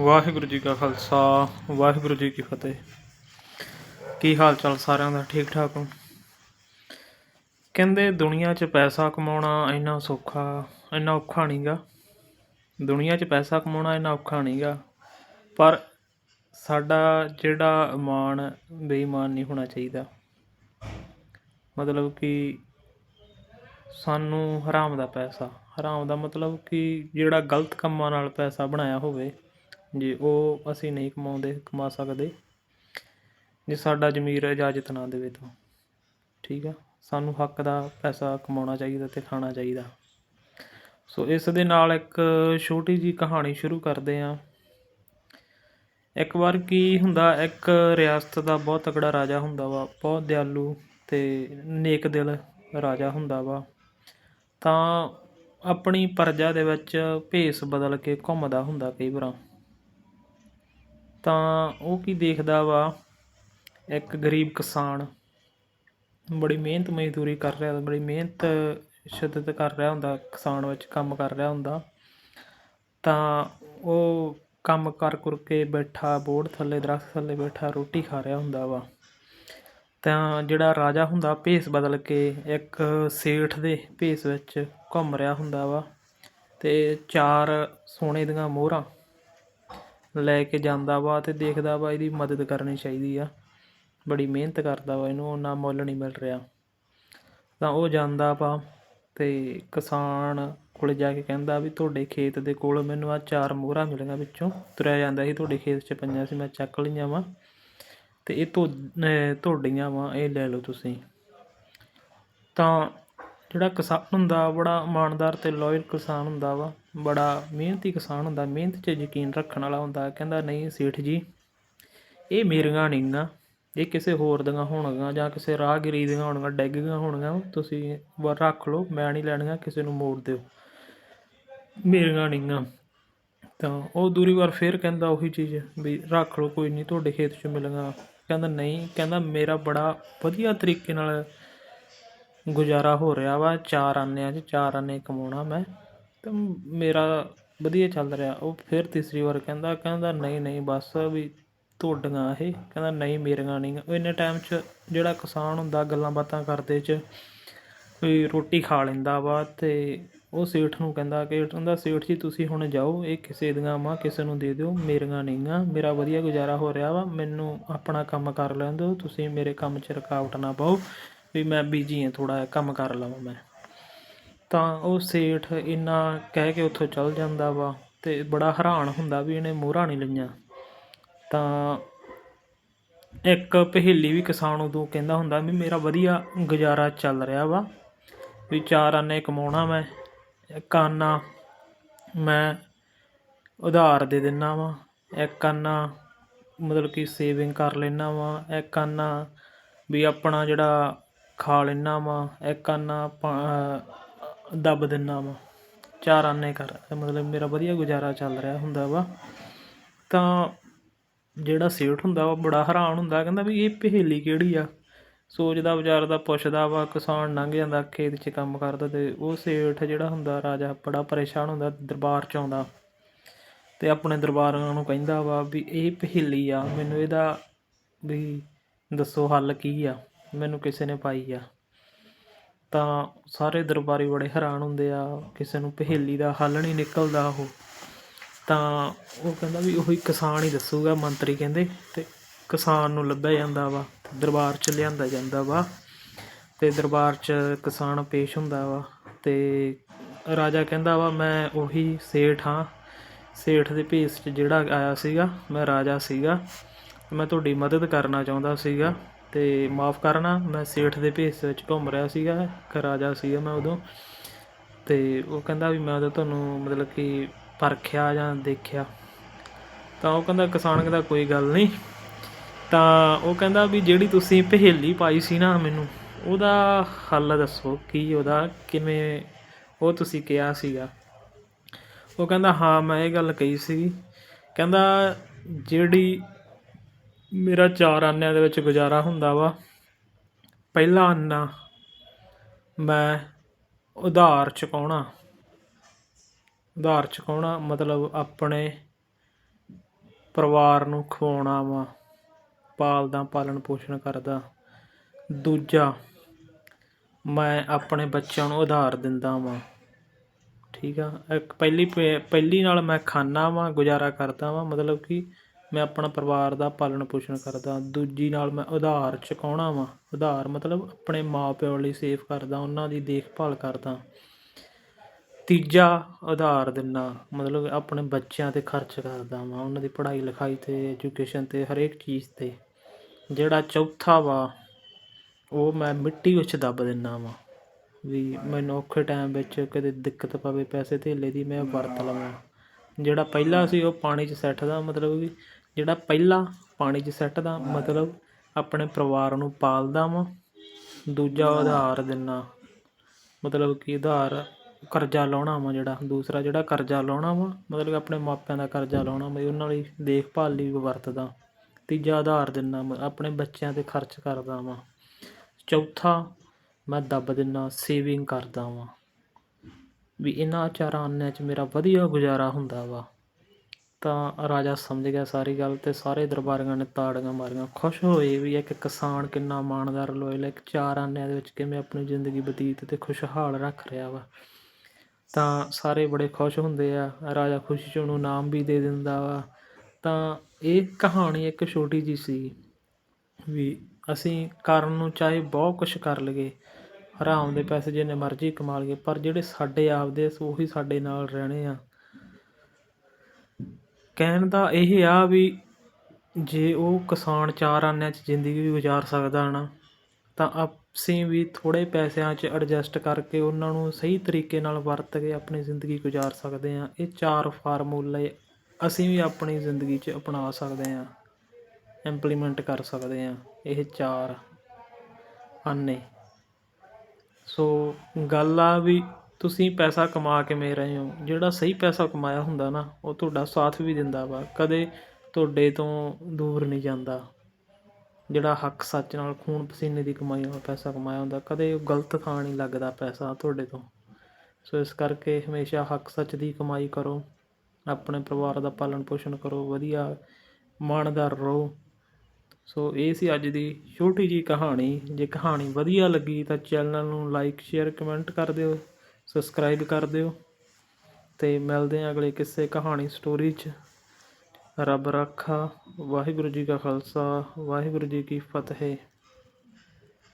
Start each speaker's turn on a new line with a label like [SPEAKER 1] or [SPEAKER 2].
[SPEAKER 1] ਵਾਹਿਗੁਰੂ ਜੀ ਕਾ ਖਾਲਸਾ, ਵਾਹਿਗੁਰੂ ਜੀ ਕੀ ਫਤਿਹ। ਕੀ ਹਾਲ ਚਾਲ ਸਾਰਿਆਂ ਦਾ? ਠੀਕ ਠਾਕ ਹੋ? ਕਹਿੰਦੇ ਦੁਨੀਆ 'ਚ ਪੈਸਾ ਕਮਾਉਣਾ ਇੰਨਾ ਸੌਖਾ, ਇੰਨਾ ਔਖਾ ਨਹੀਂਗਾ। ਦੁਨੀਆ 'ਚ ਪੈਸਾ ਕਮਾਉਣਾ ਇੰਨਾ ਔਖਾ ਨਹੀਂਗਾ, ਪਰ ਸਾਡਾ ਜਿਹੜਾ ਇਮਾਨ ਬੇਈਮਾਨ ਨਹੀਂ ਹੋਣਾ ਚਾਹੀਦਾ। ਮਤਲਬ ਕਿ ਸਾਨੂੰ ਹਰਾਮ ਦਾ ਪੈਸਾ, ਹਰਾਮ ਦਾ ਮਤਲਬ ਕਿ ਜਿਹੜਾ ਗਲਤ ਕੰਮਾਂ ਨਾਲ ਪੈਸਾ ਬਣਾਇਆ ਹੋਵੇ ਜੇ, ਉਹ ਅਸੀਂ ਨਹੀਂ ਕਮਾਉਂਦੇ, ਕਮਾ ਸਕਦੇ। ਜੇ, ਸਾਡਾ ਜ਼ਮੀਰ ਇਜਾਜ਼ਤ ਨਾ ਦੇਵੇ ਤਾਂ। ਠੀਕ ਆ? ਸਾਨੂੰ ਹੱਕ ਦਾ ਪੈਸਾ ਕਮਾਉਣਾ ਚਾਹੀਦਾ ਤੇ ਖਾਣਾ ਚਾਹੀਦਾ। ਸੋ, ਇਸ ਦੇ ਨਾਲ ਇੱਕ ਛੋਟੀ ਜੀ ਕਹਾਣੀ ਸ਼ੁਰੂ ਕਰਦੇ ਹਾਂ ਇੱਕ ਵਾਰ ਕੀ ਹੁੰਦਾ, ਇੱਕ ਰਿਆਸਤ ਦਾ ਬਹੁਤ ਤਕੜਾ ਰਾਜਾ ਹੁੰਦਾ ਵਾ, ਬਹੁਤ ਦਿਆਲੂ ਤੇ ਨੇਕ ਦਿਲ ਰਾਜਾ ਹੁੰਦਾ ਵਾ। ਤਾਂ ਆਪਣੀ ਪਰਜਾ ਦੇ ਵਿੱਚ ਭੇਸ ਬਦਲ ਕੇ ਘੁੰਮਦਾ ਹੁੰਦਾ ਕਈ ਵਾਰਾਂ। ਤਾਂ ਉਹ ਕੀ ਦੇਖਦਾ ਵਾ? ਇੱਕ ਗਰੀਬ ਕਿਸਾਨ ਬੜੀ ਮਿਹਨਤ ਮਜ਼ਦੂਰੀ ਕਰ ਰਿਹਾ, ਬੜੀ ਮਿਹਨਤ ਸ਼ਿੱਦਤ ਕਰ ਰਿਹਾ ਹੁੰਦਾ, ਕਿਸਾਨ ਵਿੱਚ ਕੰਮ ਕਰ ਰਿਹਾ ਹੁੰਦਾ। ਤਾਂ ਉਹ ਕੰਮ ਕਰ ਕਰ ਕੇ ਬੈਠਾ, ਬੋੜ ਥੱਲੇ, ਦਰਖਤ ਥੱਲੇ ਬੈਠਾ, ਰੋਟੀ ਖਾ ਰਿਹਾ ਹੁੰਦਾ ਵਾ। ਤਾਂ ਜਿਹੜਾ ਰਾਜਾ ਹੁੰਦਾ, ਭੇਸ ਬਦਲ ਕੇ ਇੱਕ ਸੇਠ ਦੇ ਭੇਸ ਵਿੱਚ ਘੁੰਮ ਰਿਹਾ ਹੁੰਦਾ ਵਾ ਤੇ ਚਾਰ ਸੋਨੇ ਦੀਆਂ ਮੋਹਰਾਂ ਲੈ ਕੇ ਜਾਂਦਾ ਵਾ ਅਤੇ ਦੇਖਦਾ ਵਾ ਇਹਦੀ ਮਦਦ ਕਰਨੀ ਚਾਹੀਦੀ ਆ। ਬੜੀ ਮਿਹਨਤ ਕਰਦਾ ਵਾ ਇਹਨੂੰ ਉਹਨਾਂ ਮੁੱਲ ਨਹੀਂ ਮਿਲ ਰਿਹਾ। ਤਾਂ ਉਹ ਜਾਂਦਾ ਵਾ ਅਤੇ ਕਿਸਾਨ ਕੋਲ ਜਾ ਕੇ ਕਹਿੰਦਾ ਵੀ ਤੁਹਾਡੇ ਖੇਤ ਦੇ ਕੋਲ ਮੈਨੂੰ ਆਹ ਚਾਰ ਮੋਹਰਾਂ ਮਿਲੀਆਂ ਵਿੱਚੋਂ। ਤੁਰਿਆ ਜਾਂਦਾ ਸੀ ਤੁਹਾਡੇ ਖੇਤ 'ਚ ਪਈਆਂ ਸੀ, ਮੈਂ ਚੱਕ ਲਈਆਂ ਵਾ। ਅਤੇ ਇਹ ਧੋ ਤੁਹਾਡੀਆਂ ਵਾ, ਇਹ ਲੈ ਲਓ ਤੁਸੀਂ। ਤਾਂ ਜਿਹੜਾ ਕਿਸਾਨ ਹੁੰਦਾ, ਬੜਾ ਇਮਾਨਦਾਰ ਅਤੇ ਲੋਇਲ ਕਿਸਾਨ ਹੁੰਦਾ ਵਾ। ਬੜਾ ਮਿਹਨਤੀ ਕਿਸਾਨ ਹੁੰਦਾ, ਮਿਹਨਤ 'ਚ ਯਕੀਨ ਰੱਖਣ ਵਾਲਾ ਹੁੰਦਾ, ਕਹਿੰਦਾ ਨਹੀਂ ਸੇਠ ਜੀ, ਇਹ ਮੇਰੀਆਂ ਨਹੀਂ ਨਹੀਂਗਾ ਇਹ ਕਿਸੇ ਹੋਰ ਦੀਆਂ ਹੋਣਗੀਆਂ ਜਾਂ ਕਿਸੇ ਰਾਹਗੀਰੀ ਦੀਆਂ ਹੋਣਗੀਆਂ, ਡਿੱਗ ਗਈਆਂ ਹੋਣਗੀਆਂ, ਤੁਸੀਂ ਵਾ ਰੱਖ ਲਓ, ਮੈਂ ਨਹੀਂ ਲੈਣੀਆਂ, ਕਿਸੇ ਨੂੰ ਮੋੜ ਦਿਓ। ਮੇਰੀਆਂ ਨਹੀਂਗਾ ਤਾਂ ਉਹ ਦੂਰੀ ਵਾਰ ਫੇਰ ਕਹਿੰਦਾ ਉਹੀ ਚੀਜ਼, ਵੀ ਰੱਖ ਲਓ, ਕੋਈ ਨਹੀਂ ਤੁਹਾਡੇ ਖੇਤ 'ਚ ਮਿਲੇਗਾ ਕਹਿੰਦਾ ਨਹੀਂ, ਕਹਿੰਦਾ ਮੇਰਾ ਬੜਾ ਵਧੀਆ ਤਰੀਕੇ ਨਾਲ ਗੁਜ਼ਾਰਾ ਹੋ ਰਿਹਾ ਵਾ, ਚਾਰ ਆਨਿਆਂ 'ਚ, ਚਾਰ ਆਨੇ ਕਮਾਉਣਾ ਮੈਂ। ਤੇ ਮੇਰਾ ਵਧੀਆ ਚੱਲ ਰਿਹਾ। ਉਹ ਫਿਰ ਤੀਸਰੀ ਵਾਰ ਕਹਿੰਦਾ ਕਹਿੰਦਾ ਨਹੀਂ ਨਹੀਂ ਬਸ ਵੀ ਤੁਹਾਡੀਆਂ ਇਹ, ਕਹਿੰਦਾ ਨਹੀਂ ਮੇਰੀਆਂ ਨਹੀਂ। ਉਹ ਇੰਨੇ ਟਾਈਮ 'ਚ ਜਿਹੜਾ ਕਿਸਾਨ ਹੁੰਦਾ, ਗੱਲਾਂ ਬਾਤਾਂ ਕਰਦੇ 'ਚ, ਵੀ ਰੋਟੀ ਖਾ ਲੈਂਦਾ ਵਾ ਅਤੇ ਉਹ ਸੇਠ ਨੂੰ ਕਹਿੰਦਾ ਕਿ, ਕਹਿੰਦਾ ਸੇਠ ਜੀ ਤੁਸੀਂ ਹੁਣ ਜਾਓ, ਇਹ ਕਿਸੇ ਦੀਆਂ ਵਾ, ਕਿਸੇ ਨੂੰ ਦੇ ਦਿਓ, ਮੇਰੀਆਂ ਨਹੀਂ ਆ, ਮੇਰਾ ਵਧੀਆ ਗੁਜ਼ਾਰਾ ਹੋ ਰਿਹਾ ਵਾ, ਮੈਨੂੰ ਆਪਣਾ ਕੰਮ ਕਰ ਲੈਣ ਦਿਓ, ਤੁਸੀਂ ਮੇਰੇ ਕੰਮ 'ਚ ਰੁਕਾਵਟ ਨਾ ਪਾਓ, ਵੀ ਮੈਂ ਬਿਜ਼ੀ ਹਾਂ ਥੋੜਾ ਕੰਮ ਕਰ ਲਵਾਂ ਮੈਂ। ਤਾਂ ਉਹ ਸੇਠ ਇੰਨਾ ਕਹਿ ਕੇ ਉੱਥੋਂ ਚੱਲ ਜਾਂਦਾ ਵਾ ਅਤੇ ਬੜਾ ਹੈਰਾਨ ਹੁੰਦਾ ਵੀ ਇਹਨੇ ਮੋਹਰਾਂ ਨਹੀਂ ਲਈਆਂ। ਤਾਂ ਇੱਕ ਪਹੇਲੀ ਵੀ ਕਿਸਾਨ ਉਦੋਂ ਕਹਿੰਦਾ ਹੁੰਦਾ ਵੀ ਮੇਰਾ ਵਧੀਆ ਗੁਜ਼ਾਰਾ ਚੱਲ ਰਿਹਾ ਵਾ, ਵੀ ਚਾਰ ਆਨੇ ਕਮਾਉਣਾ ਮੈਂ, ਇੱਕ ਆਨਾ ਮੈਂ ਉਧਾਰ ਦੇ ਦਿੰਨਾ ਵਾ, ਇੱਕ ਆਨਾ ਮਤਲਬ ਕਿ ਸੇਵਿੰਗ ਕਰ ਲੈਣਾ ਵਾ, ਇੱਕ ਆਨਾ ਵੀ ਆਪਣਾ ਜਿਹੜਾ ਖਾ ਲੈਣਾ ਵਾ, ਇੱਕ ਆਨਾ ਦੱਬ ਦਿੰਦਾ ਵਾ। ਚਾਰ ਆਨੇ ਕਰ। ਮਤਲਬ ਮੇਰਾ ਵਧੀਆ ਗੁਜ਼ਾਰਾ ਚੱਲ ਰਿਹਾ ਹੁੰਦਾ ਵਾ। ਤਾਂ ਜਿਹੜਾ ਸੇਠ ਹੁੰਦਾ ਵਾ ਬੜਾ ਹੈਰਾਨ ਹੁੰਦਾ। ਕਹਿੰਦਾ ਵੀ ਇਹ ਪਹੇਲੀ ਕਿਹੜੀ ਆ? ਸੋਚਦਾ, ਵਿਚਾਰਦਾ, ਪੁੱਛਦਾ ਵਾ। ਕਿਸਾਨ ਲੰਘ ਜਾਂਦਾ, ਖੇਤ 'ਚ ਕੰਮ ਕਰਦਾ ਤੇ ਉਹ ਸੇਠ ਜਿਹੜਾ ਹੁੰਦਾ, ਰਾਜਾ ਬੜਾ ਪਰੇਸ਼ਾਨ ਹੁੰਦਾ, ਦਰਬਾਰ 'ਚ ਆਉਂਦਾ। ਤੇ ਆਪਣੇ ਦਰਬਾਰਾਂ ਨੂੰ ਕਹਿੰਦਾ ਵਾ ਵੀ ਇਹ ਪਹੇਲੀ ਆ। ਮੈਨੂੰ ਇਹਦਾ ਵੀ ਦੱਸੋ ਹੱਲ ਕੀ ਆ? ਮੈਨੂੰ ਕਿਸੇ ਨੇ ਪਾਈ ਆ। ਤਾਂ ਸਾਰੇ ਦਰਬਾਰੀ ਬੜੇ ਹੈਰਾਨ ਹੁੰਦੇ ਆ, ਕਿਸੇ ਨੂੰ ਪਹੇਲੀ ਦਾ ਹੱਲ ਨਹੀਂ ਨਿਕਲਦਾ ਉਹ। ਤਾਂ ਉਹ ਕਹਿੰਦਾ ਵੀ ਉਹੀ ਕਿਸਾਨ ਹੀ ਦੱਸੂਗਾ, ਮੰਤਰੀ ਕਹਿੰਦੇ ਅਤੇ ਕਿਸਾਨ ਨੂੰ ਲੱਭਿਆ ਜਾਂਦਾ ਵਾ, ਦਰਬਾਰ 'ਚ ਲਿਆਂਦਾ ਜਾਂਦਾ ਵਾ ਅਤੇ ਦਰਬਾਰ 'ਚ ਕਿਸਾਨ ਪੇਸ਼ ਹੁੰਦਾ ਵਾ ਅਤੇ ਰਾਜਾ ਕਹਿੰਦਾ ਵਾ, ਮੈਂ ਉਹੀ ਸੇਠ ਹਾਂ। ਸੇਠ ਦੇ ਭੇਸ 'ਚ ਜਿਹੜਾ ਆਇਆ ਸੀਗਾ, ਮੈਂ ਰਾਜਾ ਸੀਗਾ। ਮੈਂ ਤੁਹਾਡੀ ਮਦਦ ਕਰਨਾ ਚਾਹੁੰਦਾ ਸੀਗਾ। ਅਤੇ ਮਾਫ ਕਰਨਾ, ਮੈਂ ਸੇਠ ਦੇ ਭੇਸ ਵਿੱਚ ਘੁੰਮ ਰਿਹਾ ਸੀਗਾ ਇੱਕ ਰਾਜਾ ਸੀਗਾ ਮੈਂ ਉਦੋਂ। ਅਤੇ ਉਹ ਕਹਿੰਦਾ ਵੀ ਮੈਂ ਉਦੋਂ ਤੁਹਾਨੂੰ ਮਤਲਬ ਕਿ ਪਰਖਿਆ ਜਾਂ ਦੇਖਿਆ। ਤਾਂ ਉਹ ਕਹਿੰਦਾ ਕਿਸਾਨ ਕਹਿੰਦਾ ਕੋਈ ਗੱਲ ਨਹੀਂ। ਤਾਂ ਉਹ ਕਹਿੰਦਾ ਵੀ ਜਿਹੜੀ ਤੁਸੀਂ ਪਹੇਲੀ ਪਾਈ ਸੀ ਨਾ ਮੈਨੂੰ, ਉਹਦਾ ਹੱਲ ਦੱਸੋ, ਕੀ ਉਹਦਾ, ਕਿਵੇਂ ਉਹ ਤੁਸੀਂ ਕਿਹਾ ਸੀਗਾ? ਉਹ ਕਹਿੰਦਾ, ਹਾਂ, ਮੈਂ ਇਹ ਗੱਲ ਕਹੀ ਸੀ। ਕਹਿੰਦਾ, ਜਿਹੜੀ ਮੇਰਾ ਚਾਰ ਆਨਿਆਂ ਦੇ ਵਿੱਚ ਗੁਜ਼ਾਰਾ ਹੁੰਦਾ ਵਾ। ਪਹਿਲਾ ਆਨਾ ਮੈਂ ਉਧਾਰ ਚੁਕਾਉਣਾ। ਉਧਾਰ ਚੁਕਾਉਣਾ ਮਤਲਬ ਆਪਣੇ ਪਰਿਵਾਰ ਨੂੰ ਖਵਾਉਣਾ ਵਾ। ਪਾਲਦਾ ਪਾਲਣ ਪੋਸ਼ਣ ਕਰਦਾ। ਦੂਜਾ, ਮੈਂ ਆਪਣੇ ਬੱਚਿਆਂ ਨੂੰ ਉਧਾਰ ਦਿੰਦਾ ਵਾਂ। ਠੀਕ ਆ? ਇੱਕ ਪਹਿਲੀ ਪੇ- ਪਹਿਲੀ ਨਾਲ ਮੈਂ ਖਾਨਾ ਵਾਂ, ਗੁਜ਼ਾਰਾ ਕਰਦਾ ਵਾਂ। ਮਤਲਬ ਕਿ ਮੈਂ ਆਪਣਾ ਪਰਿਵਾਰ ਦਾ ਪਾਲਣ ਪੋਸ਼ਣ ਕਰਦਾ, ਦੂਜੀ ਨਾਲ ਮੈਂ ਉਧਾਰ ਚੁਕਾਉਣਾ ਵਾਂ। ਉਧਾਰ ਮਤਲਬ ਆਪਣੇ ਮਾਂ ਪਿਓ ਲਈ ਸੇਵ ਕਰਦਾ, ਉਹਨਾਂ ਦੀ ਦੇਖਭਾਲ ਕਰਦਾ। ਤੀਜਾ ਉਧਾਰ ਦਿੰਦਾ, ਮਤਲਬ ਆਪਣੇ ਬੱਚਿਆਂ ਤੇ ਖਰਚ ਕਰਦਾ ਵਾਂ, ਉਹਨਾਂ ਦੀ ਪੜ੍ਹਾਈ ਲਿਖਾਈ ਤੇ ਐਜੂਕੇਸ਼ਨ ਤੇ ਹਰੇਕ ਚੀਜ਼ ਤੇ। ਜਿਹੜਾ ਚੌਥਾ ਵਾ, ਉਹ ਮੈਂ ਮਿੱਟੀ ਵਿੱਚ ਦੱਬ ਦਿੰਦਾ ਵਾ, ਵੀ ਮੈਨੂੰ ਔਖੇ ਟਾਈਮ ਵਿੱਚ ਕਦੇ ਦਿੱਕਤ ਪਵੇ, ਪੈਸੇ ਧੇਲੇ ਦੀ ਮੈਂ ਵਰਤ ਲਵਾਂ। ਜਿਹੜਾ ਪਹਿਲਾ ਸੀ ਉਹ ਪਾਣੀ 'ਚ ਸੈੱਟਦਾ ਮਤਲਬ ਵੀ ਜਿਹੜਾ ਪਹਿਲਾ ਪਾਣੀ 'ਚ ਸਿੱਟਦਾ ਮਤਲਬ ਆਪਣੇ ਪਰਿਵਾਰ ਨੂੰ ਪਾਲਦਾ ਵਾਂ, ਦੂਜਾ ਉਧਾਰ ਦਿੰਦਾ ਮਤਲਬ ਕਿ ਉਧਾਰ ਕਰਜ਼ਾ ਲਾਉਣਾ ਵਾ ਜਿਹੜਾ, ਦੂਸਰਾ ਜਿਹੜਾ ਕਰਜ਼ਾ ਲਾਉਣਾ ਵਾ, ਮਤਲਬ ਕਿ ਆਪਣੇ ਮਾਪਿਆਂ ਦਾ ਕਰਜ਼ਾ ਲਾਉਣਾ ਵੀ, ਉਹਨਾਂ ਲਈ ਦੇਖਭਾਲ ਲਈ ਵਰਤਦਾ। ਤੀਜਾ ਉਧਾਰ ਦਿੰਦਾ ਮ- ਆਪਣੇ ਬੱਚਿਆਂ ਤੇ ਖਰਚ ਕਰਦਾ ਵਾਂ। ਚੌਥਾ ਮੈਂ ਦੱਬ ਦਿੰਦਾ ਸੇਵਿੰਗ ਕਰਦਾ ਵਾਂ। ਵੀ ਇਹਨਾਂ ਚਾਰਾਂ ਆਨਿਆਂ 'ਚ ਮੇਰਾ ਵਧੀਆ ਗੁਜ਼ਾਰਾ ਹੁੰਦਾ ਵਾ। ਤਾਂ ਰਾਜਾ ਸਮਝ ਗਿਆ ਸਾਰੀ ਗੱਲ ਅਤੇ ਸਾਰੇ ਦਰਬਾਰੀਆਂ ਨੇ ਤਾੜੀਆਂ ਮਾਰੀਆਂ। ਖੁਸ਼ ਹੋਏ ਵੀ ਇੱਕ ਕਿਸਾਨ ਕਿੰਨਾ ਇਮਾਨਦਾਰ ਲੋਇਲ ਇੱਕ ਚਾਰ ਆਨਿਆਂ ਦੇ ਵਿੱਚ ਕਿਵੇਂ ਆਪਣੀ ਜ਼ਿੰਦਗੀ ਬਤੀਤ ਅਤੇ ਖੁਸ਼ਹਾਲ ਰੱਖ ਰਿਹਾ ਵਾ। ਤਾਂ ਸਾਰੇ ਬੜੇ ਖੁਸ਼ ਹੁੰਦੇ ਆ, ਰਾਜਾ ਖੁਸ਼ੀ 'ਚ ਉਹਨੂੰ ਨਾਮ ਵੀ ਦੇ ਦਿੰਦਾ ਵਾ। ਤਾਂ ਇਹ ਕਹਾਣੀ ਇੱਕ ਛੋਟੀ ਜੀ ਸੀ ਵੀ ਅਸੀਂ ਕਰਨ ਨੂੰ ਚਾਹੇ ਬਹੁਤ ਕੁਝ ਕਰ ਲਈਏ, ਹਰਾਮ ਦੇ ਪੈਸੇ ਜਿੰਨੇ ਮਰਜ਼ੀ ਕਮਾ ਲਈਏ, ਪਰ ਜਿਹੜੇ ਸਾਡੇ ਆਪਦੇ ਉਹੀ ਸਾਡੇ ਨਾਲ ਰਹਿਣੇ ਆ। ਕਹਿਣ ਦਾ ਇਹ ਆ ਵੀ ਜੇ ਉਹ ਕਿਸਾਨ ਚਾਰ ਆਨਿਆਂ 'ਚ ਜ਼ਿੰਦਗੀ ਵੀ ਗੁਜ਼ਾਰ ਸਕਦਾ ਨਾ, ਤਾਂ ਅਸੀਂ ਵੀ ਥੋੜ੍ਹੇ ਪੈਸਿਆਂ 'ਚ ਐਡਜਸਟ ਕਰਕੇ ਉਹਨਾਂ ਨੂੰ ਸਹੀ ਤਰੀਕੇ ਨਾਲ ਵਰਤ ਕੇ ਆਪਣੀ ਜ਼ਿੰਦਗੀ ਗੁਜ਼ਾਰ ਸਕਦੇ ਹਾਂ। ਇਹ ਚਾਰ ਫਾਰਮੂਲੇ ਅਸੀਂ ਵੀ ਆਪਣੀ ਜ਼ਿੰਦਗੀ 'ਚ ਅਪਣਾ ਸਕਦੇ ਹਾਂ ਇੰਪਲੀਮੈਂਟ ਕਰ ਸਕਦੇ ਹਾਂ, ਇਹ ਚਾਰ ਆਨੇ। ਸੋ ਗੱਲ ਆ ਵੀ ਤੁਸੀਂ ਪੈਸਾ ਕਮਾ ਕਿਵੇਂ ਰਹੇ ਹੋ? ਜਿਹੜਾ ਸਹੀ ਪੈਸਾ ਕਮਾਇਆ ਹੁੰਦਾ ਨਾ, ਉਹ ਤੁਹਾਡਾ ਸਾਥ ਵੀ ਦਿੰਦਾ ਵਾ। ਕਦੇ ਤੁਹਾਡੇ ਤੋਂ ਦੂਰ ਨਹੀਂ ਜਾਂਦਾ। ਜਿਹੜਾ ਹੱਕ ਸੱਚ ਨਾਲ ਖੂਨ ਪਸੀਨੇ ਦੀ ਕਮਾਈ ਨਾਲ ਪੈਸਾ ਕਮਾਇਆ ਹੁੰਦਾ, ਕਦੇ ਉਹ ਗਲਤ ਥਾਂ ਨਹੀਂ ਲੱਗਦਾ ਪੈਸਾ ਤੁਹਾਡੇ ਤੋਂ। ਸੋ ਇਸ ਕਰਕੇ ਹਮੇਸ਼ਾ ਹੱਕ ਸੱਚ ਦੀ ਕਮਾਈ ਕਰੋ। ਆਪਣੇ ਪਰਿਵਾਰ ਦਾ ਪਾਲਣ ਪੋਸ਼ਣ ਕਰੋ, ਵਧੀਆ ਇਮਾਨਦਾਰ ਰਹੋ। ਸੋ ਇਹ ਸੀ ਅੱਜ ਦੀ ਛੋਟੀ ਜੀ ਕਹਾਣੀ। ਜੇ ਕਹਾਣੀ ਵਧੀਆ ਲੱਗੀ ਤਾਂ ਚੈਨਲ ਨੂੰ ਲਾਈਕ, ਸ਼ੇਅਰ, ਕਮੈਂਟ ਕਰ ਦਿਓ। ਸਬਸਕ੍ਰਾਈਬ ਕਰ ਦਿਓ ਅਤੇ ਮਿਲਦੇ ਹਾਂ ਅਗਲੇ ਕਿਸੇ ਕਹਾਣੀ ਸਟੋਰੀ 'ਚ। ਰੱਬ ਰਾਖਾ, ਵਾਹਿਗੁਰੂ ਜੀ ਕਾ ਖਾਲਸਾ, ਵਾਹਿਗੁਰੂ ਜੀ ਕੀ ਫਤਿਹ।